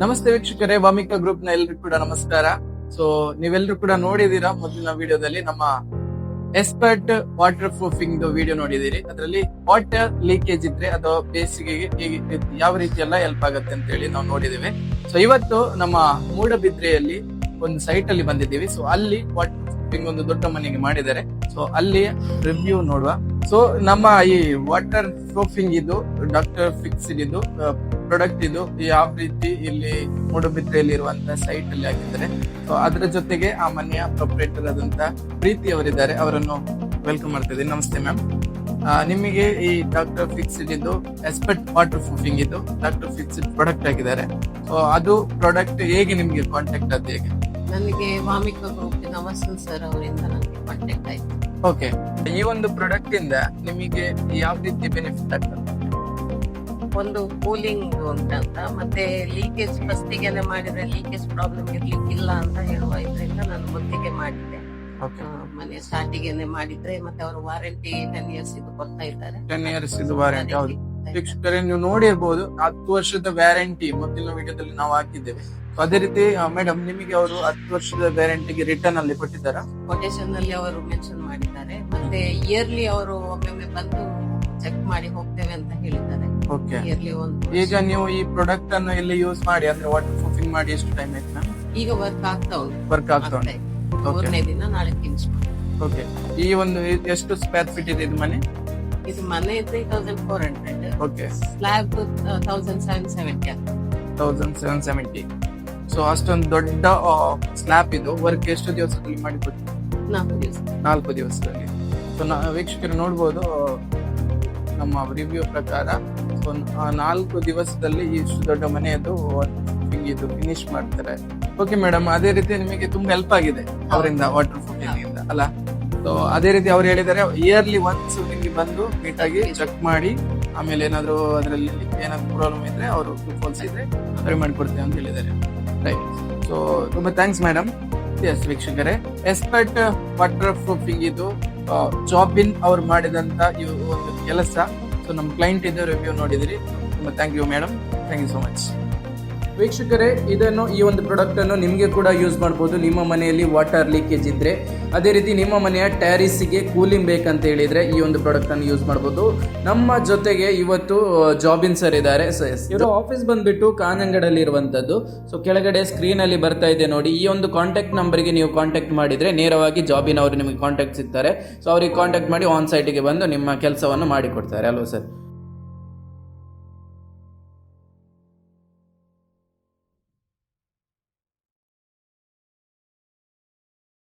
ನಮಸ್ತೆ ವೀಕ್ಷಕರೇ, ವಾಮಿಕ ಗ್ರೂಪ್ನ ಎಲ್ರಿಗೂ ಕೂಡ ನಮಸ್ಕಾರ. ಸೊ ನೀವೆಲ್ಲರೂ ಕೂಡ ನೋಡಿದೀರಾ ಮೊದಲಿನ ವಿಡಿಯೋದಲ್ಲಿ ನಮ್ಮ ಎಸ್ಪರ್ಟ್ ವಾಟರ್ ಪ್ರೂಫಿಂಗ್ ವಿಡಿಯೋ ನೋಡಿದಿರಿ ಅದರಲ್ಲಿ ವಾಟರ್ ಲೀಕೇಜ್ ಇದ್ರೆ ಅಥವಾ ಬೇಸಿಗೆಗೆ ಯಾವ ರೀತಿ ಎಲ್ಲ ಹೆಲ್ಪ್ ಆಗುತ್ತೆ ಅಂತ ಹೇಳಿ ನಾವು ನೋಡಿದ್ದೇವೆ. ಸೊ ಇವತ್ತು ನಮ್ಮ ಮೂಡಬಿದ್ರೆಯಲ್ಲಿ ಒಂದು ಸೈಟ್ ಅಲ್ಲಿ ಬಂದಿದ್ದೀವಿ. ಸೊ ಅಲ್ಲಿ ವಾಟರ್ ಪ್ರೂಫಿಂಗ್ ಒಂದು ದೊಡ್ಡ ಮನೆಗೆ ಮಾಡಿದ್ದಾರೆ. ಸೊ ಅಲ್ಲಿ ರಿವ್ಯೂ ನೋಡುವ. ಸೊ ನಮ್ಮ ಈ ವಾಟರ್ ಪ್ರೂಫಿಂಗ್ ಇದು ಡಾಕ್ಟರ್ ಫಿಕ್ಸ್ ಇದು ಪ್ರಾಡಕ್ಟ್ ಇದು ಯಾವ ರೀತಿ ಇಲ್ಲಿ ಮೂಡುಬಿದ್ರೆಯಲ್ಲಿ ಇರುವಂತಹ ಸೈಟ್ ಅಲ್ಲಿ ಹಾಕಿದ್ದಾರೆ. ಸೊ ಅದರ ಜೊತೆಗೆ ಆ ಮನೆಯ ಪ್ರೊಪರೇಟರ್ ಆದಂತ ಪ್ರೀತಿ ಅವರಿದ್ದಾರೆ. ಅವರನ್ನು ವೆಲ್ಕಮ್ ಮಾಡ್ತಿದ್ದೀನಿ ನಮಸ್ತೆ ಮ್ಯಾಮ್ ನಿಮಗೆ ಈ ಡಾಕ್ಟರ್ ಫಿಕ್ಸ್ಡ್ ಇದು ಎಸ್ಪೆಕ್ಟ್ ವಾಟರ್ ಪ್ರೂಫಿಂಗ್ ಇದು ಡಾಕ್ಟರ್ ಫಿಕ್ಸ್ಡ್ ಪ್ರಾಡಕ್ಟ್ ಆಗಿದ್ದಾರೆ ಸೊ ಅದು ಪ್ರಾಡಕ್ಟ್ ಹೇಗೆ ನಿಮಗೆ ಕಾಂಟ್ಯಾಕ್ಟ್ ಆದ ಹೇಗೆ? ನನಗೆ ವಾಮಿಕ ಗ್ರೂಪಿನ ನಮಸ್ತೆ ಸರ್ ಅವರಿಂದ ನನಗೆ ಕಾಂಟ್ಯಾಕ್ಟ್ ಆಯ್ತು. ಓಕೆ ಈ ಒಂದು ಪ್ರಾಡಕ್ಟ್ ಇಂದ ನಿಮಗೆ ಯಾವ ರೀತಿ ಬೆನಿಫಿಟ್ ಆಗ್ತದೆ? ಒಂದು ಕೂಲಿಂಗ್ ಅಂತ ಮತ್ತೆ ಲೀಕೇಜ್ ಫಸ್ಟಿಗೆನೆ ಮಾಡಿದ್ರೆ ಲೀಕೇಜ್ ಪ್ರಾಬ್ಲಮ್ ಇರ್ಲಿಕ್ಕಿಲ್ಲ ಅಂತ ಹೇಳುವ ಇದರಿಂದ ನಾನು ಮೊದಲಿಗೆ ಮಾಡಿದ್ದೆ. ಮನೆ ಸ್ಟಾರ್ಟಿಗೆನೆ ಮಾಡಿದ್ರೆ ಮತ್ತೆ ಅವರು ವಾರಂಟಿ ಟೆನ್ ಇಯರ್ಸ್ ಇದು ಕೊಡ್ತಾ ಇದ್ದಾರೆ. ಟೆನ್ ಇಯರ್ಸ್ ಇದು ವಾರಂಟಿ ಹೌದು. ವೀಕ್ಷಕರೇ ನೀವು ನೋಡಿರ್ಬೋದು ಹತ್ತು ವರ್ಷದ ವ್ಯಾರಂಟಿ ಮೊದಲಿನ ವಿಡಿಯೋದಲ್ಲಿ ನಾವು ಹಾಕಿದ್ದೇವೆ. ಅದೇ ರೀತಿ ಮೇಡಮ್ ನಿಮಗೆ ಅವರು ಹತ್ತು ವರ್ಷದ ವ್ಯಾರಂಟಿಗೆ ರಿಟರ್ನ್ ಅಲ್ಲಿ ಕೊಟ್ಟಿದ್ದಾರೆ? ಕೊಟೇಶನ್ ಅಲ್ಲಿ ಅವರು ಮೆನ್ಷನ್ ಮಾಡಿದ್ದಾರೆ. ಮತ್ತೆ ಇಯರ್ಲಿ ಅವರು ಒಮ್ಮೊಮ್ಮೆ ಬಂದು ಚೆಕ್ ಮಾಡಿ ಹೋಗ್ತೇವೆ ಅಂತ ಹೇಳಿದ್ದಾರೆ. ಓಕೆ ಇಯರ್ಲಿ ಒಂದು ಈಗ ನೀವು ಈ ಪ್ರಾಡಕ್ಟ್ ಅನ್ನು ಇಲ್ಲಿ ಯೂಸ್ ಮಾಡಿ ಅಂದ್ರೆ ವಾಟರ್ ಪ್ರೂಫಿಂಗ್ ಮಾಡಿ ಎಷ್ಟು ಟೈಮ್ ಆಯ್ತು? ಮ್ಯಾಮ್ ಈಗ ವರ್ಕ್ ಆಗ್ತಾ ಉಂಟು. ವರ್ಕ್ ಆಗ್ತಾ ಉಂಟು. ಮೂರನೇ ದಿನ ನಾಳೆ ಫಿನಿಶ್ ಓಕೆ ಈ ಒಂದು ಎಷ್ಟು ಸ್ಕ್ವೇರ್ ಫೀಟ್ ಇದೆ ಇದು ಮನೆ? ಇದು ಮನೆ three thousand four hundred okay slab thousand seven seventy thousand seven seventy so ಅಷ್ಟೊಂದು ದೊಡ್ಡ ಸ್ಲ್ಯಾಬ್ ಇದು. ವರ್ಕ್ ಎಷ್ಟು ದಿವಸದಲ್ಲಿ ಮಾಡಿಕೊಟ್ಟು ನಾಲ್ಕು ದಿವಸ. ನಾಲ್ಕು ದಿವಸದಲ್ಲಿ. ಸೊ ವೀಕ್ಷಕರು ನೋಡ್ಬೋದು ನಮ್ಮ ರಿವ್ಯೂ ಪ್ರಕಾರ ನಾಲ್ಕು ದಿವಸದಲ್ಲಿ ಇಷ್ಟು ದೊಡ್ಡ ಮನೆಯದು ಇದು ಫಿನಿಶ್ ಮಾಡ್ತಾರೆ. ಓಕೆ ಮೇಡಮ್ ಅದೇ ರೀತಿ ನಿಮಗೆ ತುಂಬಾ ಹೆಲ್ಪ್ ಆಗಿದೆ ಅವರಿಂದ ವಾಟರ್ ಇಂದ ಅಲ್ಲ? ಸೊ ಅದೇ ರೀತಿ ಅವ್ರು ಹೇಳಿದ್ದಾರೆ ಇಯರ್ಲಿ ಒನ್ಸ್ ನಿಮಗೆ ಬಂದು ಮೀಟ್ ಆಗಿ ಚೆಕ್ ಮಾಡಿ, ಆಮೇಲೆ ಏನಾದ್ರು ಅದರಲ್ಲಿ ಏನಾದ್ರು ಪ್ರಾಬ್ಲಮ್ ಇದ್ರೆ ಅವರು ಫೋನ್ಸ್ ಇದ್ರೆ ಸರಿ ಮಾಡಿಕೊಡ್ತೇವೆ ಅಂತ ಹೇಳಿದ್ದಾರೆ. ರೈಟ್ ಸೊ ತುಂಬಾ ಥ್ಯಾಂಕ್ಸ್ ಮೇಡಮ್ ಎಸ್ ವೀಕ್ಷಕರೇ. ಎಸ್ಪರ್ಟ್ ವಾಟರ್ ಪ್ರೂಫಿಂಗ್ ಇದು ಜಾಬ್ ಇನ್ ಅವ್ರು ಮಾಡಿದಂತ ಈ ಒಂದು ಕೆಲಸ. ಸೊ ನಮ್ಮ ಕ್ಲೈಂಟ್ ಇದ್ದ ರಿವ್ಯೂ ನೋಡಿದಿರಿ. Thank you madam thank you so much ವೀಕ್ಷಕರೇ, ಇದನ್ನು ಈ ಒಂದು ಪ್ರಾಡಕ್ಟನ್ನು ನಿಮಗೆ ಕೂಡ ಯೂಸ್ ಮಾಡ್ಬೋದು. ನಿಮ್ಮ ಮನೆಯಲ್ಲಿ ವಾಟರ್ ಲೀಕೇಜ್ ಇದ್ರೆ. ಅದೇ ರೀತಿ ನಿಮ್ಮ ಮನೆಯ ಟ್ಯಾರಿಸ್ಗೆ ಕೂಲಿಂಗ್ ಬೇಕಂತ ಹೇಳಿದ್ರೆ ಈ ಒಂದು ಪ್ರಾಡಕ್ಟ್ ಅನ್ನು ಯೂಸ್ ಮಾಡ್ಬೋದು. ನಮ್ಮ ಜೊತೆಗೆ ಇವತ್ತು ಜಾಬಿನ್ ಸರ್ ಇದ್ದಾರೆ. ಇವರು ಆಫೀಸ್ ಬಂದ್ಬಿಟ್ಟು ಕಾನಂಗಡಲ್ಲಿ ಇರುವಂತದ್ದು. ಸೊ ಕೆಳಗಡೆ ಸ್ಕ್ರೀನ್ ಅಲ್ಲಿ ಬರ್ತಾ ಇದೆ ನೋಡಿ. ಈ ಒಂದು ಕಾಂಟ್ಯಾಕ್ಟ್ ನಂಬರ್ಗೆ ನೀವು ಕಾಂಟ್ಯಾಕ್ಟ್ ಮಾಡಿದ್ರೆ ನೇರವಾಗಿ ಜಾಬಿನ್ ಅವರು ನಿಮಗೆ ಕಾಂಟ್ಯಾಕ್ಟ್ ಸಿಗ್ತಾರೆ. ಸೊ ಅವ್ರಿಗೆ ಕಾಂಟ್ಯಾಕ್ಟ್ ಮಾಡಿ ಆನ್ ಸೈಟ್ಗೆ ಬಂದು ನಿಮ್ಮ ಕೆಲಸವನ್ನು ಮಾಡಿಕೊಡ್ತಾರೆ. ಅಲ್ವಾ ಸರ್